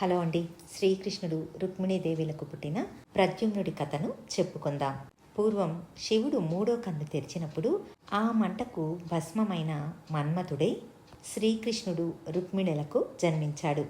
Hello అండి. శ్రీకృష్ణుడు రుక్మిణీదేవిలకు పుట్టిన ప్రద్యుమ్నుడి కథను చెప్పుకుందాం. పూర్వం శివుడు మూడో కన్ను తెరిచినప్పుడు ఆ మంటకు భస్మమైన మన్మథుడై శ్రీకృష్ణుడు రుక్మిణులకు జన్మించాడు.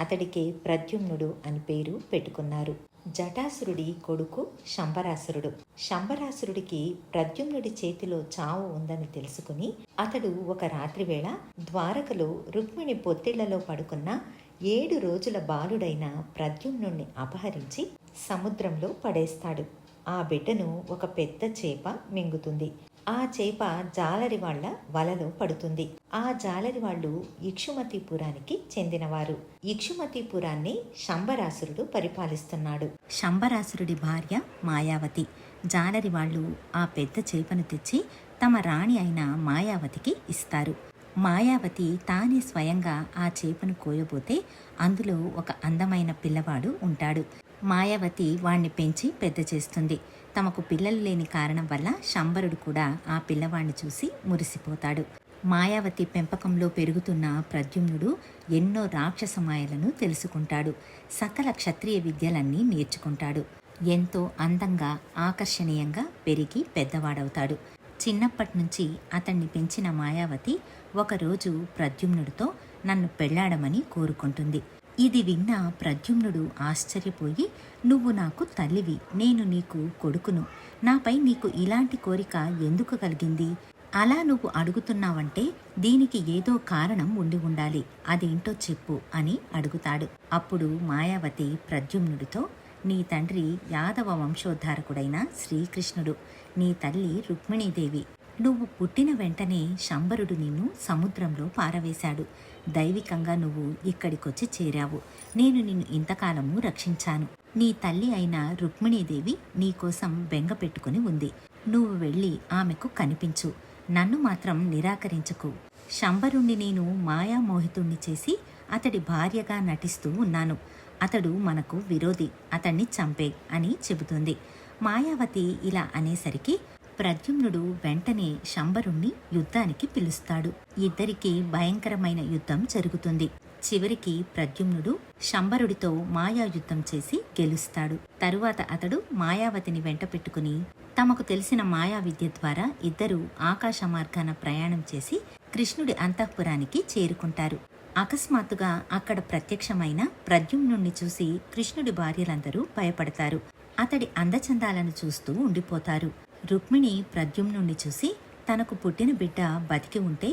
అతడికి ప్రద్యుమ్నుడు అని పేరు పెట్టుకున్నారు. జటాసురుడి కొడుకు శంబరాసురుడు. శంబరాసురుడికి ప్రద్యుమ్నుడి చేతిలో చావు ఉందని తెలుసుకుని అతడు ఒక రాత్రివేళ ద్వారకలో రుక్మిణి పొత్తిళ్ళలో పడుకున్న ఏడు రోజుల బాలుడైన ప్రద్యుమ్నుణ్ణి అపహరించి సముద్రంలో పడేస్తాడు. ఆ బిడ్డను ఒక పెద్ద చేప మింగుతుంది. ఆ చేప జాలరి వాళ్ళ వలలో పడుతుంది. ఆ జాలరి వాళ్ళు ఇక్షుమతిపురానికి చెందినవారు. ఇక్షుమతిపురాన్ని శంబరాసురుడు పరిపాలిస్తున్నాడు. శంబరాసురుడి భార్య మాయావతి. జాలరి వాళ్ళు ఆ పెద్ద చేపను తెచ్చి తమ రాణి అయిన మాయావతికి ఇస్తారు. మాయావతి తానే స్వయంగా ఆ చేపను కోయబోతే అందులో ఒక అందమైన పిల్లవాడు ఉంటాడు. మాయావతి వాణ్ణి పెంచి పెద్ద చేస్తుంది. తమకు పిల్లలు లేని కారణం వల్ల శంబరుడు కూడా ఆ పిల్లవాణ్ణి చూసి మురిసిపోతాడు. మాయావతి పెంపకంలో పెరుగుతున్న ప్రద్యుమ్నుడు ఎన్నో రాక్షస మాయలను తెలుసుకుంటాడు. సకల క్షత్రియ విద్యలన్నీ నేర్చుకుంటాడు. ఎంతో అందంగా ఆకర్షణీయంగా పెరిగి పెద్దవాడవుతాడు. చిన్నప్పటి నుంచి అతన్ని పెంచిన మాయావతి ఒకరోజు ప్రద్యుమ్నుడితో నన్ను పెళ్ళాడమని కోరుకుంటుంది. ఇది విన్న ప్రద్యుమ్నుడు ఆశ్చర్యపోయి నువ్వు నాకు తల్లివి నేను నీకు కొడుకును. నాపై నీకు ఇలాంటి కోరిక ఎందుకు కలిగింది? అలా నువ్వు అడుగుతున్నావంటే దీనికి ఏదో కారణం ఉండి ఉండాలి. అదేంటో చెప్పు అని అడుగుతాడు. అప్పుడు మాయావతి ప్రద్యుమ్నుడితో నీ తండ్రి యాదవ వంశోద్ధారకుడైన శ్రీకృష్ణుడు. నీ తల్లి రుక్మిణీదేవి. నువ్వు పుట్టిన వెంటనే శంబరుడు నిన్ను సముద్రంలో పారవేశాడు. దైవికంగా నువ్వు ఇక్కడికొచ్చి చేరావు. నేను నిన్ను ఇంతకాలము రక్షించాను. నీ తల్లి అయిన రుక్మిణీదేవి నీకోసం బెంగ పెట్టుకుని ఉంది. నువ్వు వెళ్ళి ఆమెకు కనిపించు. నన్ను మాత్రం నిరాకరించకు. శంబరుణ్ణి నేను మాయామోహితుణ్ణి చేసి అతడి భార్యగా నటిస్తూ ఉన్నాను. అతడు మనకు విరోధి అతన్ని చంపే అని చెబుతుంది. మాయావతి ఇలా అనేసరికి ప్రద్యుమ్నుడు వెంటనే శంబరుణ్ణి యుద్ధానికి పిలుస్తాడు. ఇద్దరికీ భయంకరమైన యుద్ధం జరుగుతుంది. చివరికి ప్రద్యుమ్నుడు శంబరుడితో మాయా యుద్ధం చేసి గెలుస్తాడు. తరువాత అతడు మాయావతిని వెంట పెట్టుకుని తమకు తెలిసిన మాయా విద్య ద్వారా ఇద్దరు ఆకాశ మార్గాన ప్రయాణం చేసి కృష్ణుడి అంతఃపురానికి చేరుకుంటారు. అకస్మాత్తుగా అక్కడ ప్రత్యక్షమైన ప్రద్యుమ్నుణ్ణి చూసి కృష్ణుడి భార్యలందరూ భయపడతారు. అతడి అందచందాలను చూస్తూ ఉండిపోతారు. రుక్మిణి ప్రద్యుమ్నుణ్ణి చూసి తనకు పుట్టిన బిడ్డ బతికి ఉంటే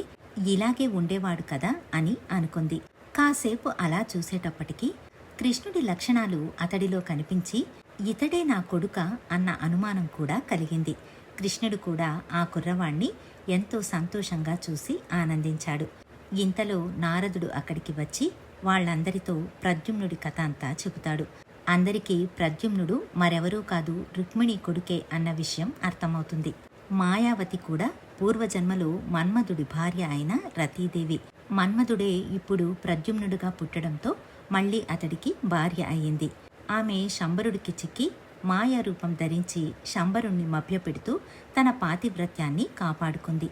ఇలాగే ఉండేవాడు కదా అని అనుకుంది. కాసేపు అలా చూసేటప్పటికి కృష్ణుడి లక్షణాలు అతడిలో కనిపించి ఇతడే నా కొడుక అన్న అనుమానం కూడా కలిగింది. కృష్ణుడు కూడా ఆ కుర్రవాణ్ణి ఎంతో సంతోషంగా చూసి ఆనందించాడు. ఇంతలో నారదుడు అక్కడికి వచ్చి వాళ్ళందరితో ప్రద్యుమ్నుడి కథ అంతా చెబుతాడు. అందరికీ ప్రద్యుమ్నుడు మరెవరూ కాదు రుక్మిణి కొడుకే అన్న విషయం అర్థమవుతుంది. మాయావతి కూడా పూర్వజన్మలో మన్మధుడి భార్య అయిన రతీదేవి. మన్మధుడే ఇప్పుడు ప్రద్యుమ్నుడుగా పుట్టడంతో మళ్ళీ అతడికి భార్య అయ్యింది. ఆమె శంబరుడికి చిక్కి మాయా రూపం ధరించి శంబరుణ్ణి మభ్యపెడుతూ తన పాతివ్రత్యాన్ని కాపాడుకుంది.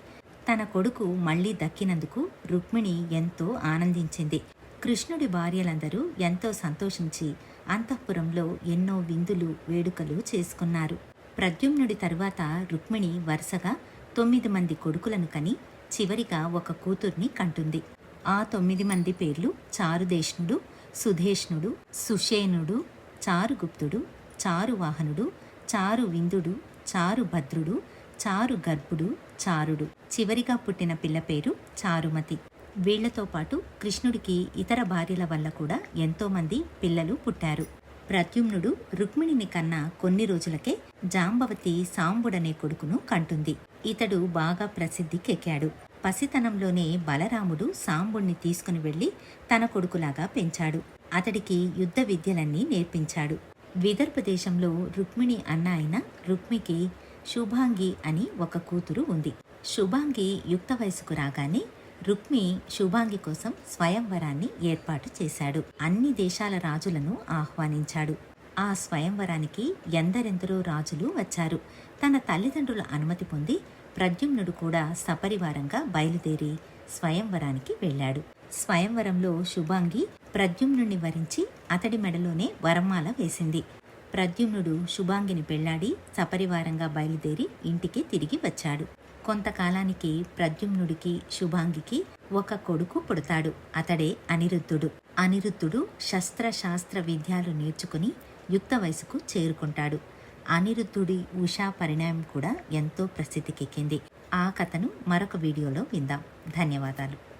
తన కొడుకు మళ్ళీ దక్కినందుకు రుక్మిణి ఎంతో ఆనందించింది. కృష్ణుడి భార్యలందరూ ఎంతో సంతోషించి అంతఃపురంలో ఎన్నో విందులు వేడుకలు చేసుకున్నారు. ప్రద్యుమ్నుడి తరువాత రుక్మిణి వరుసగా తొమ్మిది మంది కొడుకులను కని చివరిగా ఒక కూతుర్ని కంటుంది. ఆ తొమ్మిది మంది పేర్లు చారుదేష్ణుడు సుధేష్ణుడు సుషేణుడు చారుగుప్తుడు చారువాహనుడు చారు విందుడు చారు భద్రుడు చారు గర్భుడు చారుడు. చివరిగా పుట్టిన పిల్ల పేరు చారుమతి. వీళ్ళతో పాటు కృష్ణుడికి ఇతర భార్యల వల్ల కూడా ఎంతోమంది పిల్లలు పుట్టారు. ప్రద్యుమ్నుడు రుక్మిణిని కన్నా కొన్ని రోజులకే జాంబవతి సాంబుడనే కొడుకును కంటుంది. ఇతడు బాగా ప్రసిద్ధికెక్కాడు. పసితనంలోనే బలరాముడు సాంబుణ్ణి తీసుకుని వెళ్ళి తన కొడుకులాగా పెంచాడు. అతడికి యుద్ధ విద్యలన్నీ నేర్పించాడు. విదర్భ దేశంలో రుక్మిణి అన్న అయిన రుక్మికి శుభాంగి అని ఒక కూతురు ఉంది. శుభాంగి యుక్త వయసుకు రాగానే రుక్మి శుభాంగి కోసం స్వయంవరాన్ని ఏర్పాటు చేశాడు. అన్ని దేశాల రాజులను ఆహ్వానించాడు. ఆ స్వయంవరానికి ఎందరెందరో రాజులు వచ్చారు. తన తల్లిదండ్రుల అనుమతి పొంది ప్రద్యుమ్నుడు కూడా సపరివారంగా బయలుదేరి స్వయంవరానికి వెళ్ళాడు. స్వయంవరంలో శుభాంగి ప్రద్యుమ్నుణ్ణి వరించి అతడి మెడలోనే వరమాల వేసింది. ప్రద్యుమ్నుడు శుభాంగిని పెళ్ళాడి సపరివారంగా బయలుదేరి ఇంటికి తిరిగి వచ్చాడు. కొంతకాలానికి ప్రద్యుమ్నుడికి శుభాంగికి ఒక కొడుకు పుడతాడు. అతడే అనిరుద్ధుడు. అనిరుద్ధుడు శస్త్రశాస్త్ర విద్యాలు నేర్చుకుని యుక్త వయసుకు చేరుకుంటాడు. అనిరుద్ధుడి ఉషా పరిణామం కూడా ఎంతో ప్రసిద్ధికెక్కింది. ఆ కథను మరొక వీడియోలో విందాం. ధన్యవాదాలు.